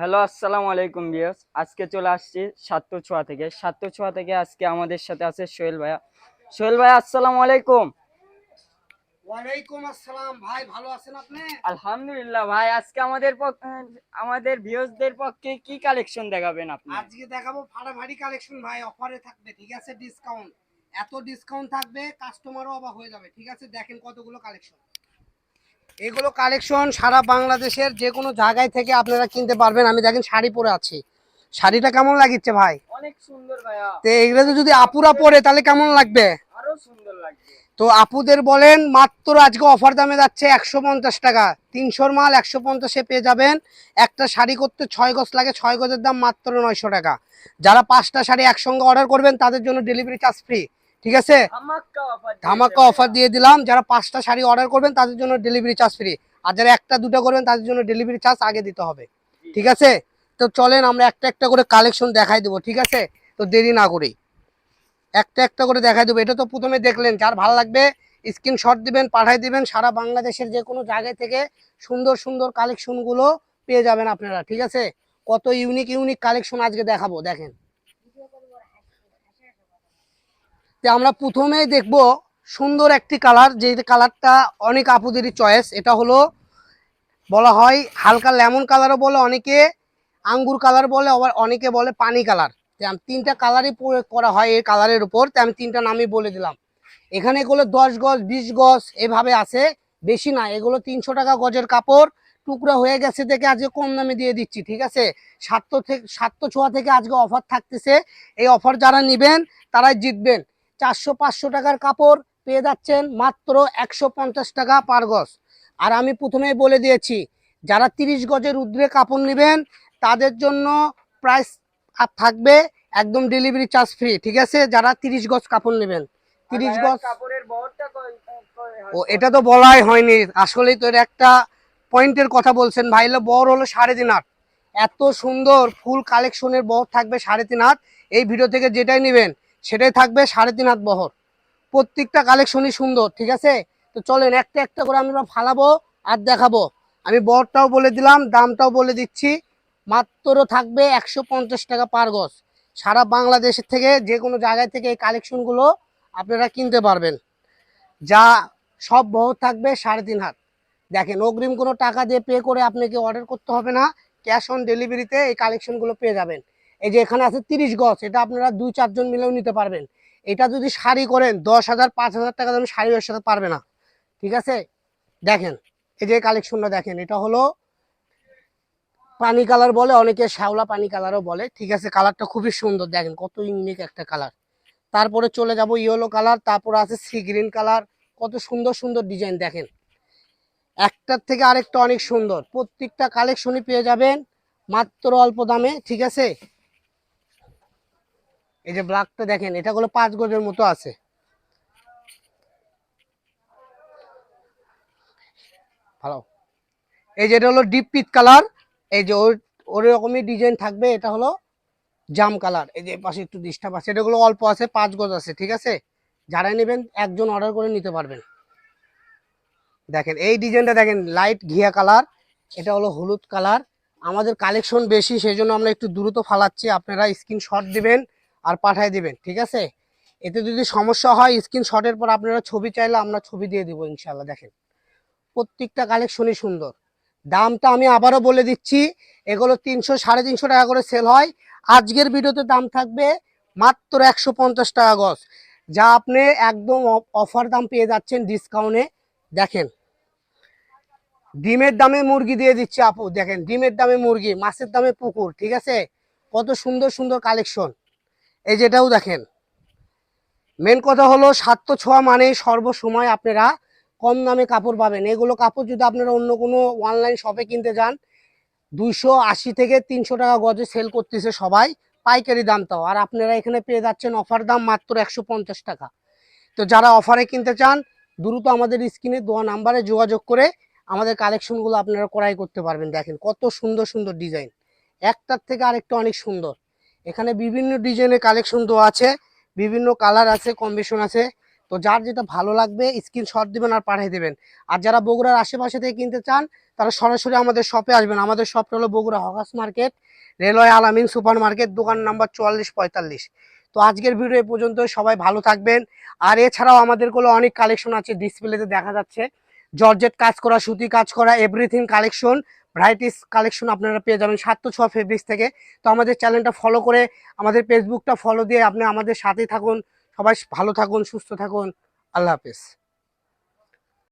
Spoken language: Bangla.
হ্যালো আসসালামু আলাইকুম বিয়স আজকে চলে আসছি সাত্য ছোঁয়া থেকে। সাত্য ছোঁয়া থেকে আজকে আমাদের সাথে আছে সোহেল ভাইয়া। সোহেল ভাইয়া আসসালামু আলাইকুম। ওয়ালাইকুম আসসালাম। ভাই ভালো আছেন আপনি? আলহামদুলিল্লাহ ভাই আজকে আমাদের পক্ষ- আমাদের ভিউজদের পক্ষে কি কালেকশন দেখাবেন আপনি? আজকে দেখাবো কালেকশন ভাই অফারে থাকবে ঠিক আছে? ডিসকাউন্ট। এত ডিসকাউন্ট থাকবে কাস্টমারও অবাক হয়ে যাবে ঠিক আছে? দেখেন কতগুলো কালেকশন। এগুলো কালেকশন সারা বাংলাদেশের যে কোনো জায়গায় থেকে আপনারা কিনতে পারবেন। আমি দেখেন শাড়ি পরে আছি। শাড়িটা কেমন লাগিচ্ছে ভাই? অনেক সুন্দর ভাইয়া। তো এগুলো যদি আপুরা পরে তাহলে কেমন লাগবে? আরও সুন্দর লাগবে। তো আপুদের বলেন মাত্র আজকে অফার দামে যাচ্ছে একশো পঞ্চাশ টাকা। তিনশোর মাল একশো পঞ্চাশে পেয়ে যাবেন। একটা শাড়ি করতে ছয় গজ লাগে ছয় গজের দাম মাত্র নয়শো টাকা। যারা পাঁচটা শাড়ি একসঙ্গে অর্ডার করবেন তাদের জন্য ডেলিভারি চার্জ ফ্রি ঠিক আছে? ধামাক্কা অফার ধামাকা অফার দিয়ে দিলাম। যারা পাঁচটা শাড়ি অর্ডার করবেন তাদের জন্য ডেলিভারি চার্জ ফ্রি আর যারা একটা দুটো করবেন তাদের জন্য ডেলিভারি চার্জ আগে দিতে হবে। ঠিক আছে? তো চলেন আমরা একটা একটা করে কালেকশন দেখাই দেবো ঠিক আছে? তো দেরি না করেই। একটা একটা করে দেখাই দেবো। এটা তো প্রথমে দেখলেন যার ভালো লাগবে স্ক্রিনশট দিবেন পাঠাই দিবেন সারা বাংলাদেশের যে কোনো জায়গায় থেকে সুন্দর সুন্দর কালেকশনগুলো পেয়ে যাবেন আপনারা ঠিক আছে? কত ইউনিক ইউনিক কালেকশন আজকে দেখাবো দেখেন। তো আমরা প্রথমেই দেখব সুন্দর একটি কালার যে কালারটা অনেক আপুদেরই চয়েস এটা হলো বলা হয় হালকা লেমন কালারও বলে অনেকে, আঙ্গুর কালার বলে, আবার অনেকে বলে পানি কালার। তিনটা কালারই প্রয়োগ করা হয় এই কালারের উপর, তো আমি তিনটা নামই বলে দিলাম। এখানে এগুলো দশ গজ, বিশ গজ এভাবে আছে, বেশি না, এগুলো তিনশো টাকা গজের কাপড়, টুকরা হয়ে গেছে দেখে আজকে কম দামে দিয়ে দিচ্ছি, ঠিক আছে? সাতশো থেকে, সাতশো ছোঁয়া থেকে আজকে অফার থাকতেছে, এই অফার যারা নেবেন, তারাই জিতবেন। চারশো পাঁচশো টাকার কাপড় পেয়ে যাচ্ছেন মাত্র একশো পঞ্চাশ টাকা পার গজ। আর আমি প্রথমেই বলে দিয়েছি যারা তিরিশ গজের উদ্রে কাপড় নেবেন তাদের জন্য প্রাইস আর থাকবে একদম ডেলিভারি চার্জ ফ্রি ঠিক আছে? যারা তিরিশ গজ কাপড় নেবেন। তিরিশ গজ ও এটা তো বলাই হয়নি। আসলেই তো একটা পয়েন্টের কথা বলছেন ভাই। হলো বর হলো সাড়ে তিন হাত। এত সুন্দর ফুল কালেকশনের বর থাকবে সাড়ে তিন হাত। এই ভিডিও থেকে যেটাই নেবেন সেটাই থাকবে সাড়ে তিন হাত বহর। প্রত্যেকটা কালেকশনই সুন্দর, ঠিক আছে? তো চলেন, একটা একটা করে আমরা ফালাবো আর দেখাবো। আমি বরটাও বলে দিলাম, দামটাও বলে দিচ্ছি। মাত্র থাকবে একশো পঞ্চাশ টাকা পার গজ। সারা বাংলাদেশের থেকে যে কোনো জায়গায় থেকে এই কালেকশনগুলো আপনারা কিনতে পারবেন। যা সব বহর থাকবে সাড়ে তিন হাত। দেখেন, অগ্রিম কোনো টাকা দিয়ে পে করে আপনাকে অর্ডার করতে হবে না। ক্যাশ অন ডেলিভারিতে এই কালেকশনগুলো পেয়ে যাবেন। এই যে এখানে আছে তিরিশ গজ, এটা আপনারা দুই চারজন মিলেও নিতে পারবেন। এটা যদি শাড়ি করেন, দশ হাজার, পাঁচ হাজার টাকা দামে শাড়ি এর সাথে পারবে না। ঠিক আছে? দেখেন, এই যে কালেকশনটা দেখেন, এটা হলো পানি কালার বলে, অনেকে শ্যাওলা পানি কালারও বলে। ঠিক আছে? কালারটা খুবই সুন্দর, দেখেন কত ইউনিক একটা কালার তারপরে চলে যাব ইয়েলো কালার তারপরে আছে সি গ্রিন কালার কত সুন্দর সুন্দর ডিজাইন দেখেন। একটার থেকে আরেকটা অনেক সুন্দর, প্রত্যেকটা কালেকশনই পেয়ে যাবেন, মাত্র অল্প দামে, ঠিক আছে? এই যে ব্ল্যাকটা দেখেন, এটা হলো পাঁচ গজের মতো আছে। ভালো। এই যে এটা হলো ডিপ পিট কালার এই যে ওর ওর রকমই ডিজাইন থাকবে, এটা হলো জাম কালার এই যে পাশে একটু ডিস্টার্ব আছে এটাগুলো অল্প আছে, পাঁচ গজ আছে, ঠিক আছে? যারা নেবেন, একজন অর্ডার করে নিতে পারবেন। দেখেন, এই ডিজাইনটা দেখেন লাইট ঘিয়া কালার এটা হলো হলুদ কালার আমাদের কালেকশন বেশি সেই জন্য আমরা একটু দ্রুত ফালাচ্ছি। আপনারা স্ক্রিনশট দিবেন আর পাঠিয়ে দিবেন, ঠিক আছে? এতে যদি সমস্যা হয় স্ক্রিনশটের পর আপনারা ছবি চাইলে আমরা ছবি দিয়ে দিব ইনশাল্লাহ দেখেন। প্রত্যেকটা কালেকশনই সুন্দর। দামটা আমি আবারও বলে দিচ্ছি, এগুলো তিনশো, সাড়ে তিনশো টাকা করে সেল হয়। আজকের ভিডিওতে দাম থাকবে মাত্র একশো পঞ্চাশ টাকা গজ। যা আপনি একদম অফার দাম পেয়ে যাচ্ছেন ডিসকাউন্টে দেখেন। ডিমের দামে মুরগি দিয়ে দিচ্ছে আপু, দেখেন, ডিমের দামে মুরগি, মাছের দামে পুকুর, ঠিক আছে? কত সুন্দর সুন্দর কালেকশন এই যেটাও দেখেন। মেন কথা হলো সাত ছোঁয়া মানে সর্বসময় আপনারা কম দামে কাপড় পাবেন। এগুলো কাপড় যদি আপনারা অন্য কোনো অনলাইন শপে কিনতে যান, দুইশো আশি থেকে তিনশো টাকা গজে সেল করতেছে সবাই, পাইকারি দামটাও আর আপনারা এখানে পেয়ে যাচ্ছেন অফার দাম মাত্র একশো পঞ্চাশ টাকা। তো যারা অফারে কিনতে চান, দ্রুত আমাদের স্ক্রিনে দেওয়া নাম্বারে যোগাযোগ করে আমাদের কালেকশনগুলো আপনারা ক্রয় করতে পারবেন। দেখেন কত সুন্দর সুন্দর ডিজাইন একটার থেকে আরেকটা অনেক সুন্দর। এখানে বিভিন্ন ডিজাইনের কালেকশন তো আছে, বিভিন্ন কালার আছে, কম্বিনেশন আছে। তো যার যেটা ভালো লাগবে, স্ক্রিনশট দিবেন আর পাঠিয়ে দেবেন। আর যারা বগুড়ার আশেপাশে থেকে কিনতে চান, তারা সরাসরি আমাদের শপে আসবেন। আমাদের শপটা হলো Bogura hawkers market, railway Alamin super market, দোকান নাম্বার চুয়াল্লিশ পঁয়তাল্লিশ। তো আজকের ভিডিও এ পর্যন্ত, সবাই ভালো থাকবেন। আর এছাড়াও আমাদেরগুলো অনেক কালেকশন আছে ডিসপ্লেতে দেখা যাচ্ছে। জর্জেট কাজ করা, সুতি কাজ করা এভরিথিং কালেকশন ভ্যারাইটিস কালেকশন আপনারা পেয়ে যাবেন সাত ছোয়া ফেব্রিক্স থেকে। তো আমাদের চ্যানেলটা ফলো করে আমাদের ফেসবুকটা ফলো দিয়ে আপনি আমাদের সাথেই থাকুন। সবাই ভালো থাকুন, সুস্থ থাকুন। আল্লাহ হাফেজ।